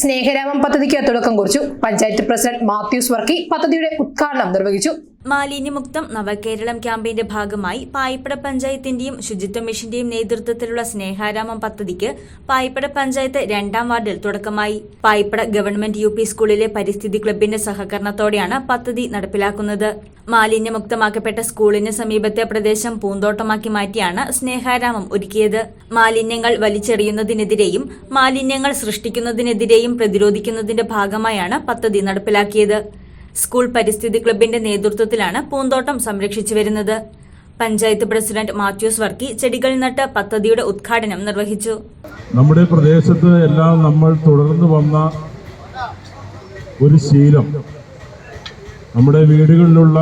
സ്നേഹരാമം പദ്ധതിക്ക് തുടക്കം കുറിച്ചു. പഞ്ചായത്ത് പ്രസിഡന്റ് മാത്യൂസ് വർക്കി പദ്ധതിയുടെ ഉദ്ഘാടനം നിർവഹിച്ചു. മാലിന്യമുക്തം നവകേരളം ക്യാമ്പയിന്റെ ഭാഗമായി പായിപ്പട പഞ്ചായത്തിന്റെയും ശുചിത്വ മിഷന്റെയും നേതൃത്വത്തിലുള്ള സ്നേഹാരാമം പദ്ധതിക്ക് പായിപ്പട പഞ്ചായത്ത് രണ്ടാം വാർഡിൽ തുടക്കമായി. പായിപ്പട ഗവൺമെന്റ് യു സ്കൂളിലെ പരിസ്ഥിതി ക്ലബിന്റെ സഹകരണത്തോടെയാണ് പദ്ധതി നടപ്പിലാക്കുന്നത്. മാലിന്യമുക്തമാക്കപ്പെട്ട സ്കൂളിന് സമീപത്തെ പ്രദേശം പൂന്തോട്ടമാക്കി മാറ്റിയാണ് സ്നേഹാരാമം ഒരുക്കിയത്. മാലിന്യങ്ങൾ വലിച്ചെറിയുന്നതിനെതിരെയും മാലിന്യങ്ങൾ സൃഷ്ടിക്കുന്നതിനെതിരെയും പ്രതിരോധിക്കുന്നതിന്റെ ഭാഗമായാണ് പദ്ധതി നടപ്പിലാക്കിയത്. സ്കൂൾ പരിസ്ഥിതി ക്ലബിന്റെ നേതൃത്വത്തിലാണ് പൂന്തോട്ടം സംരക്ഷിച്ചു വരുന്നത്. പഞ്ചായത്ത് പ്രസിഡന്റ് മാത്യൂസ് വർക്കി ചെടികൾ നട്ട് പദ്ധതിയുടെ ഉദ്ഘാടനം നിർവഹിച്ചു. നമ്മുടെ പ്രദേശത്ത് എല്ലാം നമ്മൾ തുടർന്ന് വന്ന ഒരു ശീലം. നമ്മുടെ വീടുകളിലുള്ള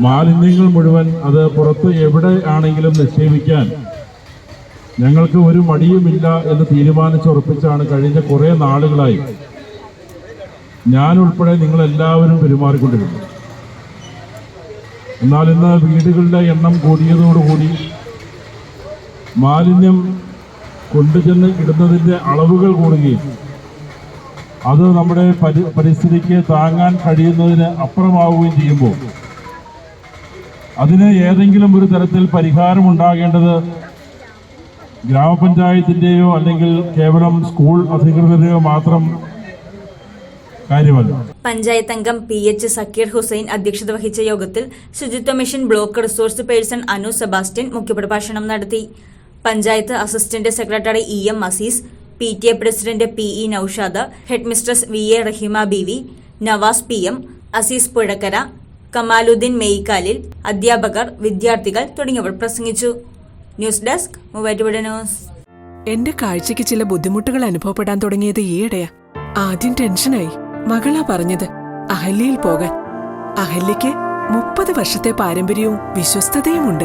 മാലിന്യങ്ങൾ മുഴുവൻ അത് പുറത്ത് എവിടെ ആണെങ്കിലും നിക്ഷേപിക്കാൻ ഞങ്ങൾക്ക് ഒരു മടിയുമില്ല എന്ന് തീരുമാനിച്ചുറപ്പിച്ചാണ് കഴിഞ്ഞ കുറേ നാളുകളായി ഞാൻ ഉൾപ്പെടെ നിങ്ങളെല്ലാവരും പെരുമാറിക്കൊണ്ടിരുന്നു എന്നാൽ ഇന്ന് വീടുകളുടെ എണ്ണം കൂടിയതോടുകൂടി മാലിന്യം കൊണ്ടുചെന്ന് ഇടുന്നതിന്റെ അളവുകൾ കൂടുകയും അത് നമ്മുടെ പരി പരിസ്ഥിതിക്ക് താങ്ങാൻ കഴിയുന്നതിന് അപ്പുറമാവുകയും ചെയ്യുമ്പോൾ അതിന് ഏതെങ്കിലും ഒരു തരത്തിൽ പരിഹാരം ഉണ്ടാകേണ്ടത് ഗ്രാമപഞ്ചായത്തിന്റെയോ അല്ലെങ്കിൽ കേവലം സ്കൂൾ അധികൃതരെയോ മാത്രം കാര്യമല്ല. പഞ്ചായത്ത് അംഗം പി എച്ച് സക്കീർ ഹുസൈൻ അധ്യക്ഷത വഹിച്ച യോഗത്തിൽ ശുചിത്വ mission block resource person Anu Sebastian മുഖ്യപ്രഭാഷണം നടത്തി. Panchayat assistant secretary E M Azeez P T A president P E Naushad headmistress V A Rahima B V Navas P M Azeez Puzhakkara Kamaluddeen മെയ്ക്കാലിൽ അധ്യാപകർ വിദ്യാർത്ഥികൾ തുടങ്ങിയവർ പ്രസംഗിച്ചു. News desk news. എന്റെ കാഴ്ചയ്ക്ക് ചില ബുദ്ധിമുട്ടുകൾ അനുഭവപ്പെടാൻ തുടങ്ങിയത് ഈയിടെയാ. ആദ്യം ടെൻഷനായി. മകളാ പറഞ്ഞത് അഹല്യയിൽ പോകാൻ. അഹല്യയ്ക്ക് മുപ്പത് വർഷത്തെ പാരമ്പര്യവും വിശ്വസ്തതയുമുണ്ട്.